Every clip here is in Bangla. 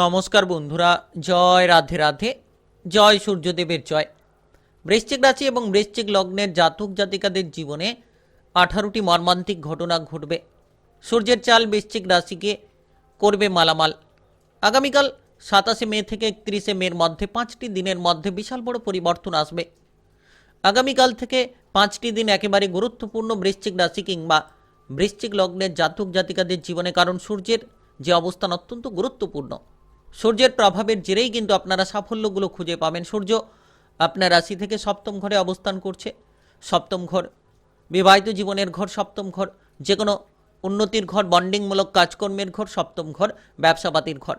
নমস্কার বন্ধুরা, জয় রাধে রাধে, জয় সূর্যদেবের জয়। বৃশ্চিক রাশি এবং বৃশ্চিক লগ্নের জাতক জাতিকাদের জীবনে আঠারোটি মর্মান্তিক ঘটনা ঘটবে। সূর্যের চাল বৃশ্চিক রাশিকে করবে মালামাল। আগামীকাল সাতাশে মে থেকে একত্রিশে মের মধ্যে পাঁচটি দিনের মধ্যে বিশাল বড় পরিবর্তন আসবে। আগামীকাল থেকে পাঁচটি দিন একেবারে গুরুত্বপূর্ণ বৃশ্চিক রাশি কিংবা বৃশ্চিক লগ্নের জাতক জাতিকাদের জীবনে, কারণ সূর্যের যে অবস্থান অত্যন্ত গুরুত্বপূর্ণ। সূর্যের প্রভাবের জেরেই কিন্তু আপনারা সাফল্যগুলো খুঁজে পাবেন। সূর্য আপনার রাশি থেকে সপ্তম ঘরে অবস্থান করছে। সপ্তম ঘর, বিবাহিত জীবনের ঘর সপ্তম ঘর যে কোনো উন্নতির ঘর, বন্ডিংমূলক কাজকর্মের ঘর সপ্তম ঘর, ব্যবসাপাতির ঘর।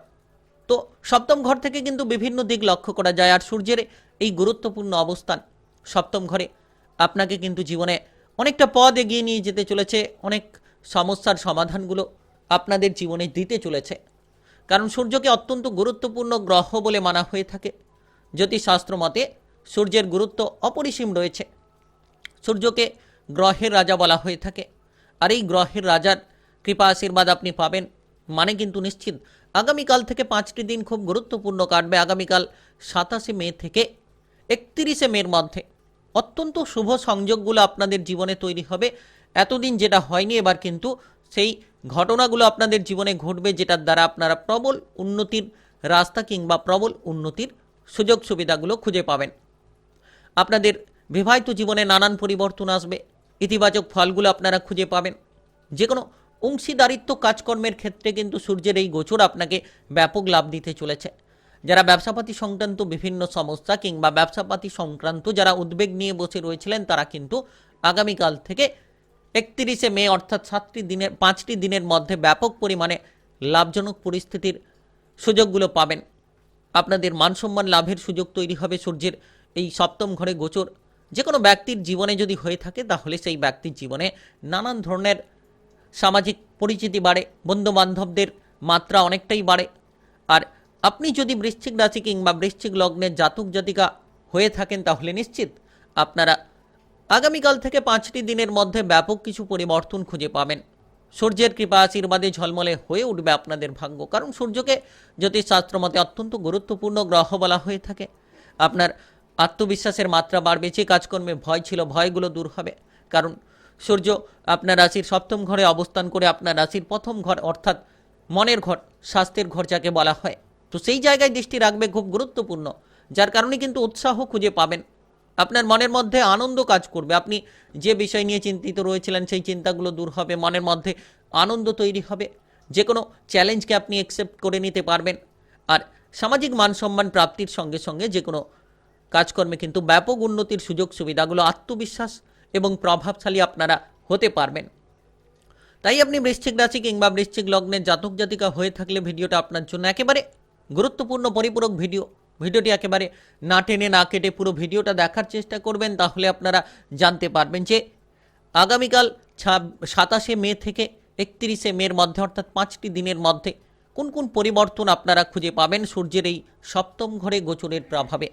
তো সপ্তম ঘর থেকে কিন্তু বিভিন্ন দিক লক্ষ্য করা যায়। আর সূর্যের এই গুরুত্বপূর্ণ অবস্থান সপ্তম ঘরে আপনাকে কিন্তু জীবনে অনেকটা পদ এগিয়ে নিয়ে যেতে চলেছে। অনেক সমস্যার সমাধানগুলো আপনাদের জীবনে দিতে চলেছে। কারণ সূর্যকে অত্যন্ত গুরুত্বপূর্ণ গ্রহ বলে মানা হয়ে থাকে। জ্যোতিষশাস্ত্র মতে, সূর্যের গুরুত্ব অপরিসীম রয়েছে। সূর্যকে গ্রহের রাজা বলা হয়ে থাকে। আর এই গ্রহের রাজার কৃপা আশীর্বাদ আপনি পাবেন মানে কিন্তু নিশ্চিত। আগামীকাল থেকে পাঁচটি দিন খুব গুরুত্বপূর্ণ কাটবে আগামীকাল সাতাশে মে থেকে একত্রিশে মের মধ্যে। অত্যন্ত শুভ সংযোগগুলো আপনাদের জীবনে তৈরি হবে। এতদিন যেটা হয়নি, এবার কিন্তু সেই ঘটনাগুলো আপনাদের জীবনে ঘটবে যেটার দ্বারা আপনারা প্রবল উন্নতির রাস্তা কিংবা প্রবল উন্নতির সুযোগ সুবিধাগুলো খুঁজে পাবেন। আপনাদের বিবাহিত জীবনে নানান পরিবর্তন আসবে। ইতিবাচক ফলগুলো আপনারা খুঁজে পাবেন। যে কোনো অংশীদারিত্ব কাজকর্মের ক্ষেত্রে কিন্তু সূর্যের এই গোচর আপনাকে ব্যাপক লাভ দিতে চলেছে। যারা ব্যবসাপাতি সংক্রান্ত বিভিন্ন সমস্যা কিংবা ব্যবসাপাতি সংক্রান্ত যারা উদ্বেগ নিয়ে বসে রয়েছিলেন, তারা কিন্তু আগামীকাল থেকে একত্রিশে মে অর্থাৎ সাতটি দিনের, পাঁচটি দিনের মধ্যে ব্যাপক পরিমাণে লাভজনক পরিস্থিতির সুযোগগুলো পাবেন। আপনাদের মানসম্মান লাভের সুযোগ তৈরি হবে সূর্যের এই সপ্তম ঘরে গোচর। যে কোনো ব্যক্তির জীবনে যদি হয়ে থাকে, তাহলে সেই ব্যক্তির জীবনে নানান ধরনের সামাজিক পরিচিতি বাড়ে, বন্ধুবান্ধবদের মাত্রা অনেকটাই বাড়ে। আর আপনি যদি বৃশ্চিক রাশি কিংবা বৃশ্চিক লগ্নের জাতক জাতিকা হয়ে থাকেন, তাহলে নিশ্চিত আপনারা আগামীকাল থেকে পাঁচটি দিনের মধ্যে ব্যাপক কিছু পরিবর্তন খুঁজে পাবেন। সূর্যের কৃপা আশীর্বাদে ঝলমলে হয়ে উঠবে আপনাদের ভাগ্য, কারণ সূর্যকে জ্যোতিষশাস্ত্র মতে অত্যন্ত গুরুত্বপূর্ণ গ্রহ বলা হয়ে থাকে। আপনার আত্মবিশ্বাসের মাত্রা বাড়বে, যে কাজকর্মে ভয় ছিল ভয়গুলো দূর হবে। কারণ সূর্য আপনার রাশির সপ্তম ঘরে অবস্থান করে আপনার রাশির প্রথম ঘর, অর্থাৎ মনের ঘর, স্বাস্থ্যের ঘর যাকে বলা হয়। তো সেই জায়গায় দৃষ্টি রাখবে খুব গুরুত্বপূর্ণ, যার কারণে কিন্তু উৎসাহ খুঁজে পাবেন। আপনার মনের মধ্যে আনন্দ কাজ করবে। আপনি যে বিষয় নিয়ে চিন্তিত রয়েছিলেন, সেই চিন্তাগুলো দূর হবে, মনের মধ্যে আনন্দ তৈরি হবে। যে কোনো চ্যালেঞ্জকে আপনি অ্যাকসেপ্ট করে নিতে পারবেন। আর সামাজিক মান সম্মান প্রাপ্তির সঙ্গে সঙ্গে যে কোনো কাজকর্মে কিন্তু ব্যাপক উন্নতির সুযোগ সুবিধাগুলো আত্মবিশ্বাস এবং প্রভাবশালী আপনারা হতে পারবেন। তাই আপনি বৃশ্চিক রাশি কিংবা বৃশ্চিক লগ্নের জাতক জাতিকা হয়ে থাকলে ভিডিওটা আপনার জন্য একেবারে গুরুত্বপূর্ণ, পরিপূরক ভিডিও। ভিডিওটি একেবারে না টেনে না কেটে পুরো ভিডিওটা দেখার চেষ্টা করবেন, তাহলে আপনারা জানতে পারবেন যে আগামীকাল সাতাশে মে থেকে একত্রিশে মের মধ্যে, অর্থাৎ পাঁচটি দিনের মধ্যে কোন কোন পরিবর্তন আপনারা খুঁজে পাবেন সূর্যের এই সপ্তম ঘরে গোচরের প্রভাবে।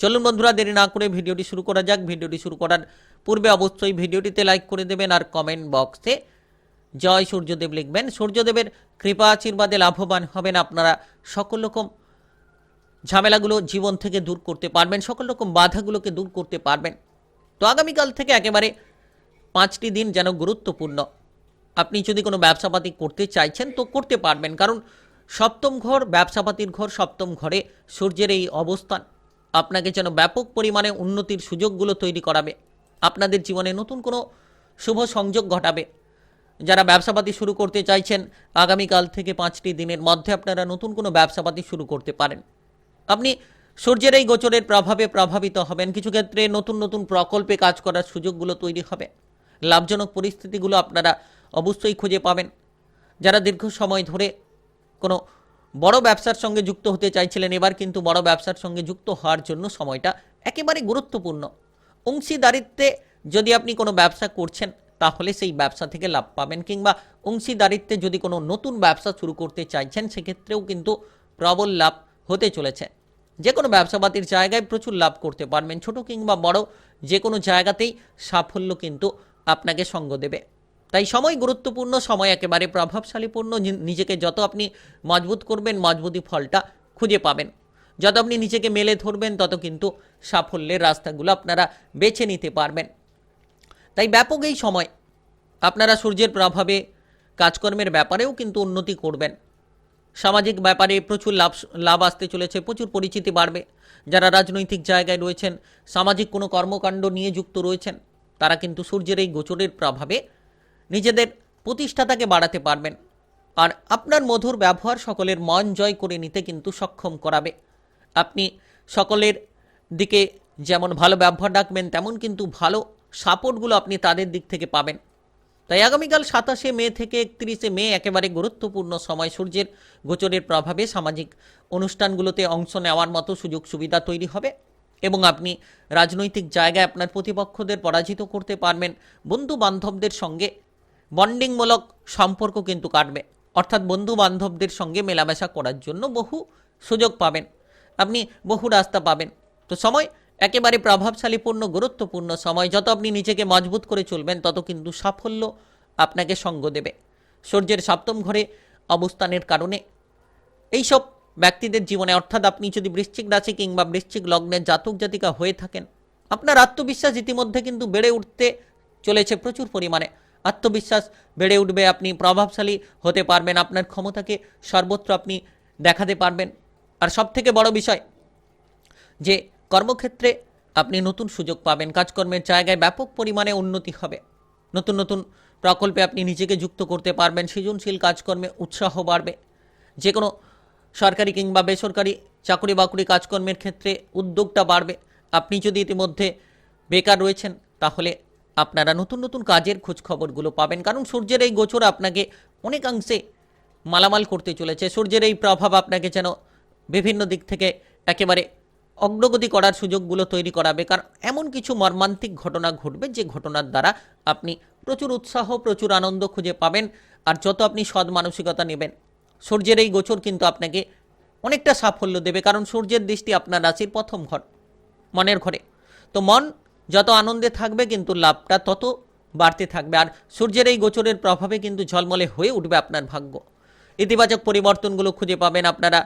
চলুন বন্ধুরা, দেরি না করে ভিডিওটি শুরু করা যাক। ভিডিওটি শুরু করার পূর্বে অবশ্যই ভিডিওটিতে লাইক করে দেবেন আর কমেন্ট বক্সে জয় সূর্যদেব লিখবেন। সূর্যদেবের কৃপা আশীর্বাদে লাভবান হবেন আপনারা সকল রকম ঝামেলাগুলো জীবন থেকে দূর করতে পারবেন, সকল রকম বাধাগুলোকে দূর করতে পারবেন। তো আগামীকাল থেকে একেবারে পাঁচটি দিন যেন গুরুত্বপূর্ণ। আপনি যদি কোনো ব্যবসাপাতি করতে চাইছেন, তো করতে পারবেন, কারণ সপ্তম ঘর, ব্যবসাপাতির ঘর, সপ্তম ঘরে সূর্যের এই অবস্থান। আপনাকে যেন ব্যাপক পরিমাণে উন্নতির সুযোগগুলো তৈরি করাবে। আপনাদের জীবনে নতুন কোনো শুভ সংযোগ ঘটাবে। যারা ব্যবসাপাতি শুরু করতে চাইছেন, আগামীকাল থেকে পাঁচটি দিনের মধ্যে আপনারা নতুন কোনো ব্যবসাপাতি শুরু করতে পারেন। আপনি সূর্যের এই গোচরের প্রভাবে প্রভাবিত হবেন। কিছু ক্ষেত্রে নতুন নতুন প্রকল্পে কাজ করার সুযোগগুলো তৈরি হবে। লাভজনক পরিস্থিতিগুলো আপনারা অবশ্যই খুঁজে পাবেন। যারা দীর্ঘ সময় ধরে কোনো বড় ব্যবসার সঙ্গে যুক্ত হতে চাইছিলেন, এবার কিন্তু বড় ব্যবসার সঙ্গে যুক্ত হওয়ার জন্য সময়টা একেবারে গুরুত্বপূর্ণ। অংশীদারিত্বে যদি আপনি কোনো ব্যবসা করছেন, তাহলে সেই ব্যবসা থেকে লাভ পাবেন কিংবা অংশীদারিত্বে যদি কোনো নতুন ব্যবসা শুরু করতে চাইছেন, সেক্ষেত্রেও কিন্তু প্রবল লাভ হতে চলেছে। যে কোনো ব্যবসাপাতির জায়গায় প্রচুর লাভ করতে পারবেন। ছোট কিংবা বড় যে কোনো জায়গাতেই সাফল্য কিন্তু আপনাকে সঙ্গ দেবে। তাই সময় গুরুত্বপূর্ণ, সময় একেবারে প্রভাবশালীপূর্ণ নিজেকে যত আপনি মজবুত করবেন, মজবুতি ফলটা খুঁজে পাবেন। যত আপনি নিজেকে মেলে ধরবেন, তত কিন্তু সাফল্যের রাস্তাগুলো আপনারা বেছে নিতে পারবেন। তাই ব্যাপক এই সময় আপনারা সূর্যের প্রভাবে কাজকর্মের ব্যাপারেও কিন্তু উন্নতি করবেন। সামাজিক ব্যাপারে প্রচুর লাভ লাভ আসতে চলেছে, প্রচুর পরিচিতি বাড়বে। যারা রাজনৈতিক জায়গায় রয়েছেন, সামাজিক কোনো কর্মকাণ্ড নিয়ে যুক্ত রয়েছেন, তারা কিন্তু সূর্যের এই গোচরের প্রভাবে নিজেদের প্রতিষ্ঠাতাকে বাড়াতে পারবেন। আর আপনার মধুর ব্যবহার সকলের মন জয় করে নিতে কিন্তু সক্ষম করাবে। আপনি সকলের দিকে যেমন ভালো ব্যবহার ডাকবেন তেমন কিন্তু ভালো সাপোর্টগুলো আপনি তাদের দিক থেকে পাবেন। তাই আগামীকাল সাতাশে মে থেকে একত্রিশে মে একেবারে গুরুত্বপূর্ণ সময়। সূর্যের গোচরের প্রভাবে সামাজিক অনুষ্ঠানগুলোতে অংশ নেওয়ার মতো সুযোগ সুবিধা তৈরি হবে এবং আপনি রাজনৈতিক জায়গায় আপনার প্রতিপক্ষদের পরাজিত করতে পারবেন। বন্ধু বান্ধবদের সঙ্গে বন্ডিংমূলক সম্পর্ক কিন্তু কাটবে। অর্থাৎ বন্ধু বান্ধবদের সঙ্গে মেলামেশা করার জন্য বহু সুযোগ পাবেন। আপনি বহু রাস্তা পাবেন। তো সময় একেবারে প্রভাবশালীপূর্ণ, গুরুত্বপূর্ণ সময়। যত আপনি নিজেকে মজবুত করে চলবেন, তত কিন্তু সাফল্য আপনাকে সঙ্গ দেবে। সূর্যের সপ্তম ঘরে অবস্থানের কারণে। এইসব ব্যক্তিদের জীবনে, অর্থাৎ আপনি যদি বৃশ্চিক রাশি কিংবা বৃশ্চিক লগ্নের জাতক জাতিকা হয়ে থাকেন, আপনার আত্মবিশ্বাস ইতিমধ্যে কিন্তু বেড়ে উঠতে চলেছে প্রচুর পরিমাণে। আত্মবিশ্বাস বেড়ে উঠবে, আপনি প্রভাবশালী হতে পারবেন, আপনার ক্ষমতাকে সর্বত্র আপনি দেখাতে পারবেন। আর সবথেকে বড় বিষয় যে কর্মক্ষেত্রে আপনি নতুন সুযোগ পাবেন। কাজকর্মের জায়গায় ব্যাপক পরিমাণে উন্নতি হবে। নতুন নতুন প্রকল্পে আপনি নিজেকে যুক্ত করতে পারবেন। সৃজনশীল কাজকর্মে উৎসাহ বাড়বে। যে কোনো সরকারি কিংবা বেসরকারি চাকরি বাকরি কাজকর্মের ক্ষেত্রে উদ্যোগটা বাড়বে। আপনি যদি ইতিমধ্যে বেকার রয়েছেন, তাহলে আপনারা নতুন নতুন কাজের খোঁজ খবরগুলো পাবেন। কারণ সূর্যের এই গোচর আপনাকে অনেকাংশে মালামাল করতে চলেছে। সূর্যের এই প্রভাব আপনাকে যেন বিভিন্ন দিক থেকে একেবারে অগ্রগতি করার সুযোগগুলো তৈরি করাবে, কারণ এমন কিছু মর্মান্তিক ঘটনা ঘটবে যে ঘটনার দ্বারা আপনি প্রচুর উৎসাহ, প্রচুর আনন্দ খুঁজে পাবেন আর যত আপনি সৎ মানসিকতা নেবেন, সূর্যের এই গোচর কিন্তু আপনাকে অনেকটা সাফল্য দেবে, কারণ সূর্যের দৃষ্টি আপনার রাশির প্রথম ঘর, মনের ঘরে। তো মন যত আনন্দে থাকবে কিন্তু লাভটা তত বাড়তে থাকবে আর সূর্যের এই গোচরের প্রভাবে কিন্তু ঝলমলে হয়ে উঠবে আপনার ভাগ্য। ইতিবাচক পরিবর্তনগুলো খুঁজে পাবেন আপনারা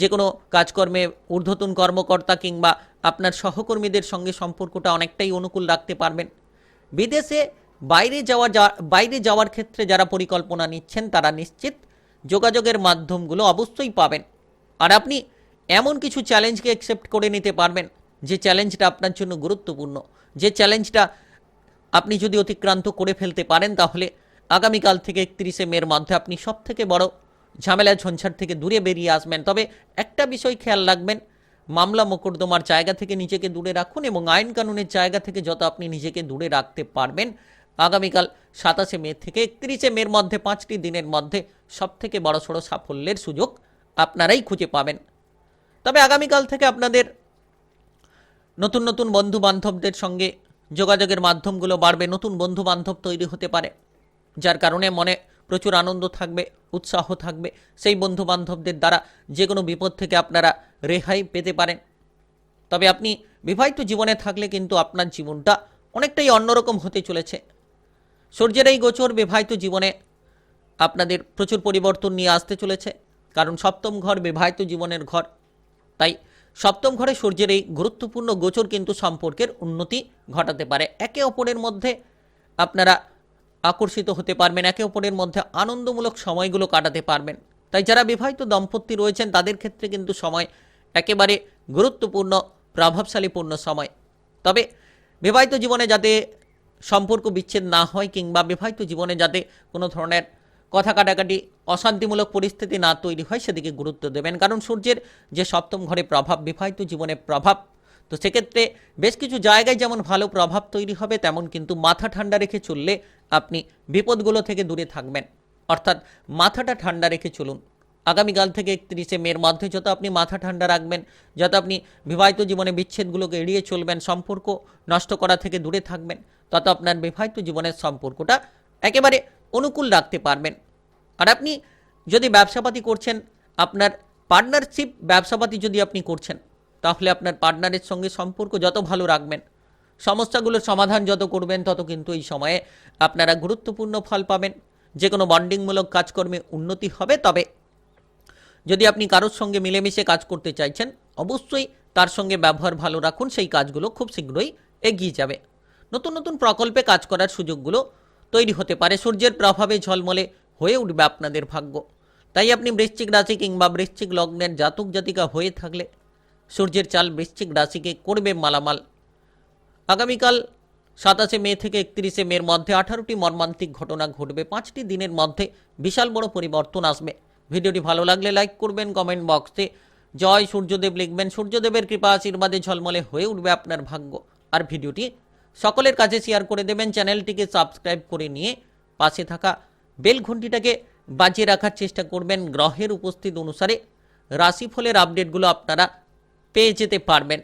যে কোনো কাজকর্মে ঊর্ধ্বতন কর্মকর্তা কিংবা আপনার সহকর্মীদের সঙ্গে সম্পর্কটা অনেকটাই অনুকূল রাখতে পারবেন। বিদেশে বাইরে যাওয়া বাইরে যাওয়ার ক্ষেত্রে যারা পরিকল্পনা নিচ্ছেন, তারা নিশ্চিত যোগাযোগের মাধ্যমগুলো অবশ্যই পাবেন। আর আপনি এমন কিছু চ্যালেঞ্জকে অ্যাকসেপ্ট করে নিতে পারবেন, যে চ্যালেঞ্জটা আপনার জন্য গুরুত্বপূর্ণ। যে চ্যালেঞ্জটা আপনি যদি অতিক্রান্ত করে ফেলতে পারেন, তাহলে আগামীকাল থেকে একত্রিশে মের মধ্যে আপনি সব থেকে বড় ঝামেলা ঝঞ্ঝাট থেকে দূরে বেরিয়ে আসবেন। তবে একটা বিষয় খেয়াল রাখবেন, মামলা মোকদ্দমার জায়গা থেকে নিজেকে দূরে রাখুন এবং আইন কানুনের জায়গা থেকে যত আপনি নিজেকে দূরে রাখতে পারবেন, আগামীকাল সাতাশে মে থেকে একত্রিশে মের মধ্যে, পাঁচটি দিনের মধ্যে সব থেকে বড়সড় সাফল্যের সুযোগ আপনারাই খুঁজে পাবেন। তবে আগামীকাল থেকে আপনাদের নতুন নতুন বন্ধু বান্ধবদের সঙ্গে যোগাযোগের মাধ্যমগুলো বাড়বে, নতুন বন্ধু বান্ধব তৈরি হতে পারে, যার কারণে মনে প্রচুর আনন্দ থাকবে, উৎসাহ থাকবে। সেই বন্ধু বান্ধবদের দ্বারা যে কোনো বিপদ থেকে আপনারা রেহাই পেতে পারেন। তবে আপনি বিবাহিত জীবনে থাকলে কিন্তু আপনার জীবনটা অনেকটাই অন্যরকম হতে চলেছে। সূর্যের এই গোচর বিবাহিত জীবনে আপনাদের প্রচুর পরিবর্তন নিয়ে আসতে চলেছে। কারণ সপ্তম ঘর বিবাহিত জীবনের ঘর। তাই সপ্তম ঘরে সূর্যের এই গুরুত্বপূর্ণ গোচর কিন্তু সম্পর্কের উন্নতি ঘটাতে পারে। একে অপরের মধ্যে আপনারা আকর্ষিত হতে পারবেন, একে অপরের মধ্যে আনন্দমূলক সময়গুলো কাটাতে পারবেন। তাই যারা বিবাহিত দম্পতি রয়েছেন, তাদের ক্ষেত্রে কিন্তু সময় একেবারে গুরুত্বপূর্ণ প্রভাবশালীপূর্ণ সময়। তবে বিবাহিত জীবনে যাতে সম্পর্ক বিচ্ছেদ না হয় কিংবা বিবাহিত জীবনে যাতে কোনো ধরনের কথা কাটাকাটি, অশান্তিমূলক পরিস্থিতি না তৈরি হয়, সেদিকে গুরুত্ব দেবেন। কারণ সূর্যের যে সপ্তম ঘরে প্রভাব, বিবাহিত জীবনে প্রভাব তো সেক্ষেত্রে বেশ কিছু জায়গায় যেমন ভালো প্রভাব তৈরি হবে, তেমন কিন্তু মাথা ঠান্ডা রেখে চললে আপনি বিপদগুলো থেকে দূরে থাকবেন। অর্থাৎ মাথাটা ঠান্ডা রেখে চলুন। আগামীকাল থেকে একত্রিশে মের মধ্যে যত আপনি মাথা ঠান্ডা রাখবেন, যত আপনি বিবাহিত জীবনে বিচ্ছেদগুলোকে এড়িয়ে চলবেন, সম্পর্ক নষ্ট করা থেকে দূরে থাকবেন, তত আপনার বিবাহিত জীবনের সম্পর্কটা একেবারে অনুকূল রাখতে পারবেন। আর আপনি যদি ব্যবসাপাতি করছেন, আপনার পার্টনারশিপ ব্যবসাপাতি যদি আপনি করছেন তাহলে আপনার পার্টনারের সঙ্গে সম্পর্ক যত ভালো রাখবেন। সমস্যাগুলোর সমাধান যত করবেন, তত কিন্তু এই সময়ে আপনারা গুরুত্বপূর্ণ ফল পাবেন। যে কোনো বন্ডিংমূলক কাজকর্মে উন্নতি হবে, তবে যদি আপনি কারোর সঙ্গে মিলেমিশে কাজ করতে চাইছেন, অবশ্যই তার সঙ্গে ব্যবহার ভালো রাখুন, সেই কাজগুলো খুব শীঘ্রই এগিয়ে যাবে। নতুন নতুন প্রকল্পে কাজ করার সুযোগগুলো তৈরি হতে পারে। সূর্যের প্রভাবে ঝলমলে হয়ে উঠবে আপনাদের ভাগ্য। তাই আপনি বৃশ্চিক রাশি কিংবা বৃশ্চিক লগ্নের জাতক জাতিকা হয়ে থাকলে সূর্যের চাল বৃশ্চিক রাশিকে করবে মালামাল। আগামীকাল সাতাশে মে থেকে একত্রিশে মের মধ্যে আঠারোটি মর্মান্তিক ঘটনা ঘটবে। পাঁচটি দিনের মধ্যে বিশাল বড় পরিবর্তন আসবে। ভিডিওটি ভালো লাগলে লাইক করবেন, কমেন্ট বক্সে। জয় সূর্যদেব লিখবেন, সূর্যদেবের কৃপা আশীর্বাদে ঝলমলে হয়ে উঠবে আপনার ভাগ্য। আর ভিডিওটি সকলের কাছে শেয়ার করে দেবেন, চ্যানেলটিকে সাবস্ক্রাইব করে নিয়ে পাশে থাকা বেল ঘন্টিটাকে বাজিয়ে রাখার চেষ্টা করবেন। গ্রহের উপস্থিত অনুসারে রাশিফলের আপডেটগুলো আপনারা পেয়ে যেতে পারবেন